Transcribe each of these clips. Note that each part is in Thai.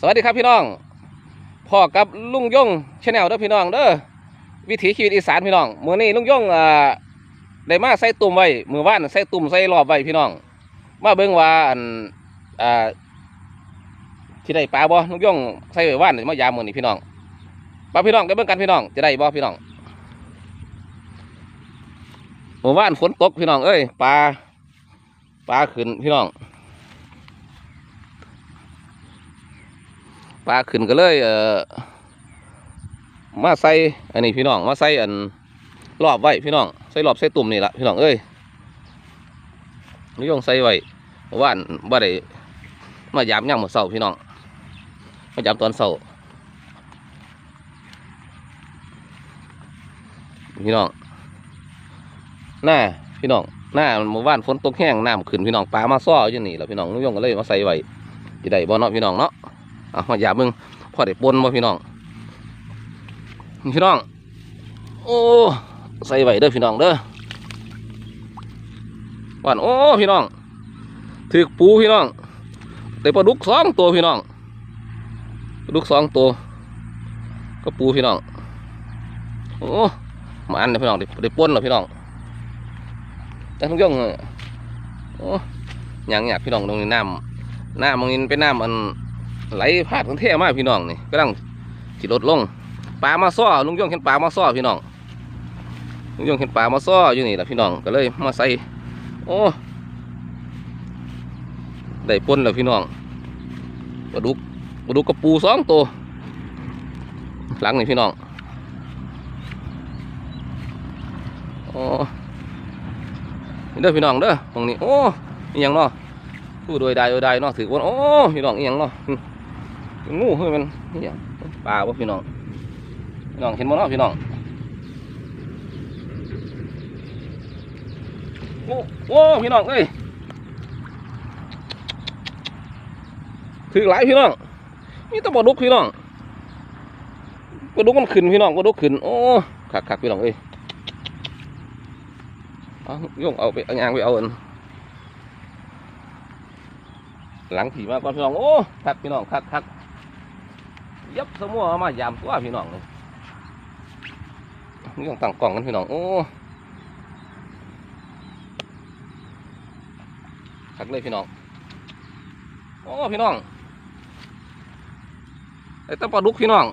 สวัสดีครับพี่น้องพ่อกับลุงย่งชาแนลเด้อพี่น้องเด้อวิถีชีวิตอีสานพี่น้องมื้อนี้ลุงย่งอ่าได้มาใส่ตุ่มไว้มือว่านใส่ตุ่มใส่รอบไว้พี่น้อง มาเบิ่งว่าอันอ่าที่ได้ปลาบ่ลุงย่งใส่ไว้ว่านมายามมือนี้พี่น้องปลาพี่น้องได้เบิ่งกันพี่น้องจะได้บ่พี่น้องมือว่านฝนตกพี่น้องเอ้ยปลาปลาขึ้นพี่น้อง ปลาขึ้นก็เลยเอ่อมาใส่อันนี้พี่น้องมาใส่อันรอบไว้พี่น้องใส่รอบใส่ตุ่มนี่ละพี่น้องเอ้ยนิยมใส่ไว้เมื่อว่านบ่ได้มายามย่างหมดเสาพี่น้องมายามตอนเสาพี่น้องหน้าพี่น้องหน้าเมื่อวานฝนตกแห้งน้ำขึ้นพี่น้องปลามาซ้ออยู่นี่แหละพี่น้องนิยมก็เลยมาใส่ไว้จะได้บ่เนาะพี่น้องเนาะ เอามาอย่ามึงพอได้ปนบ่พี่น้อง พี่น้อง โอ้ ใส่ไว้เด้อพี่น้องเด้อว่านโอ้พี่น้องถือปูพี่น้องได้ปลาดุกสองตัวพี่น้องปลาดุกสองตัวก็ปูพี่น้องโอ้หมาอันเด้อพี่น้องได้ได้ปนแล้วพี่น้องแต่ทุกอย่างโอ้ยังหยากพี่น้องตรงนี้น้ำน้ำมองนี้เป็นน้ำอัน ไหลพาดกันเท่มากพี่น้องนี่กำลังจิลดลงปลามาซ้อลุงย่องเห็นปลามาซ้อพี่น้องลุงย่องเห็นปลามาซ้ออยู่นี่แหละพี่น้องก็เลยมาใส่โอ้ได้ปนแล้วพี่น้องปลาดุกปลาดุกกระปูสองตัวหลังนี่พี่น้องโอ้เด้อพี่น้องเด้อตรงนี้โอ้ยังเนาะผู้โดยใดโดยใดเนาะถือว่าโอ้พี่น้องอียังเนาะ งูเฮ้ยมันนี่หยังปลาบ่พี่น้องพี่น้องเห็นบ่เนาะพี่น้องโอ้โอ้พี่น้องเอ้ยถือหลายพี่น้องมีแตะบ่ดุกพี่น้องบ่ดุกมันขึ้นพี่น้องบ่ดุกขึ้นโอ้คักคักพี่น้องเอ้ยเอายงเอาไปเอายางไปเอาอันหลังผีมาก่อนพี่น้องโอ้คักพี่น้องคักคัก ยับสมัวเอามายามตัวพี่น้องเลยนี่ต้องตั้งกล่องกันพี่น้องโอ้คักเลยพี่น้องโอ้พี่น้องไอ้ตะปลาดุกพี่น้อง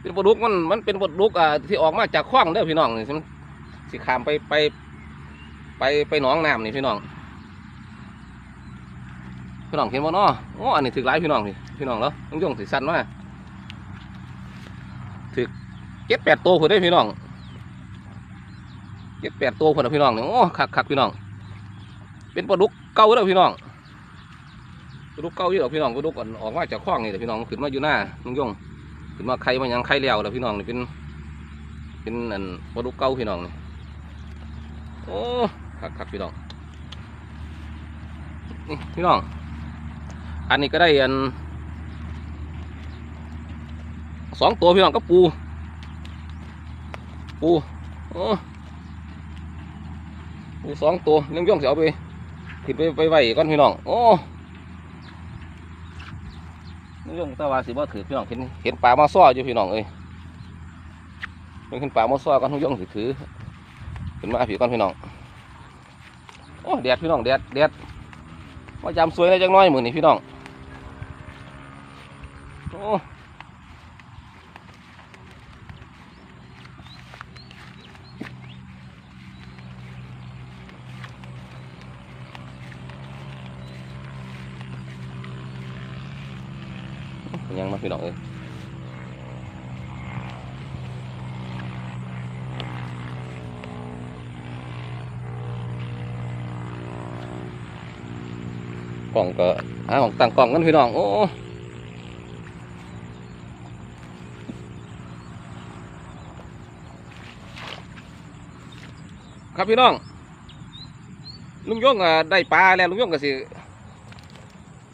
เป็นปลาดุกมันมันเป็นปลาดุกอ่าที่ออกมาจากคลองเด้อพี่น้องนี่สิมันสิขามไปไป ไปไปหนองน้ำนี่พี่น้องพี่น้องเห็นบ่เนาะโอ้อันนี้ถึกหลายพี่น้องพี่พี่น้องแล้วต้องย่องสิสั้นมา เจ็ดแปดตัวพอได้พี่น้องเจ็ดแปดตัวพอนะพี่น้องเนี่ยโอ้คักคักพี่น้อง เป็นปลาดุกเก่าแล้วพี่น้องปลาดุกเก่าอยู่หรอกพี่น้องปลาดุกอ่อนออกมาจากคลองนี่แหละพี่น้องขึ้นมาอยู่หน้าลุงยงขึ้นมาไข่มายังไข่เลี้ยวแล้วพี่น้องนี่เป็น เป็นอันปลาดุกเก่าพี่น้องนี่โอ้คักคักพี่น้องนี่พี่น้อง อันนี้ก็ได้อันสองตัวพี่น้องก็ปู ปูโอ้ปูสองตัวยังย่องเสียเอาไปผิดไปไปไว้ก่อนพี่น้อง โอ้ยังย่องตะวาสิบ่ถือพี่น้องเห็นเห็นปลามาซ้ออยู่พี่น้องเอ้ยเห็นปลามาซ้อก่อนยังย่องสิถือขึ้นมาผีก่อนพี่น้อง โอ้แดดพี่น้องแดดแดดมาจำสวยได้จังน้อยมือนี่พี่น้อง โอ้ ยังมาพี่น้องเอ้ยกล่องก็หาของต่างกล่องกันพี่น้อง โอ้ครับพี่น้อง ลุงย่งอะได้ปลาแล้วลุงย่งก็สิ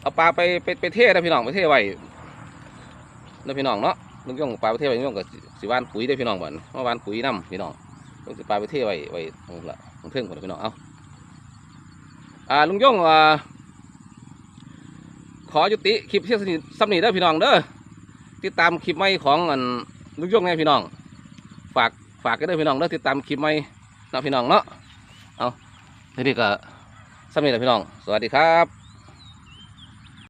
เอาปลาไปไปไปเทนะพี่น้องไปเทไว้ นะพี่น้องเนาะลุงย่งปลาไปเทศไว้ลุงย่งก็สิสิหวานปุ๋ยได้พี่น้องบัดนี้มาหวานปุ๋ยน้ำพี่น้องลุงสิปลาไปเทศไว้ไว้ตรงละตรงเทิงหมดพี่น้องเอาอ่าลุงย่งอ่าขอยุติคลิปเที่ยงสนิทสำนีเด้อพี่น้องเด้อติดตามคลิปใหม่ของอันลูกยงไงพี่น้อง ฝากฝากกันเด้อพี่น้องเด้อติดตามคลิปใหม่นาะพี่น้องเนาะเอาทีนี้ก็สำนีแหละพี่น้อง สวัสดีครับ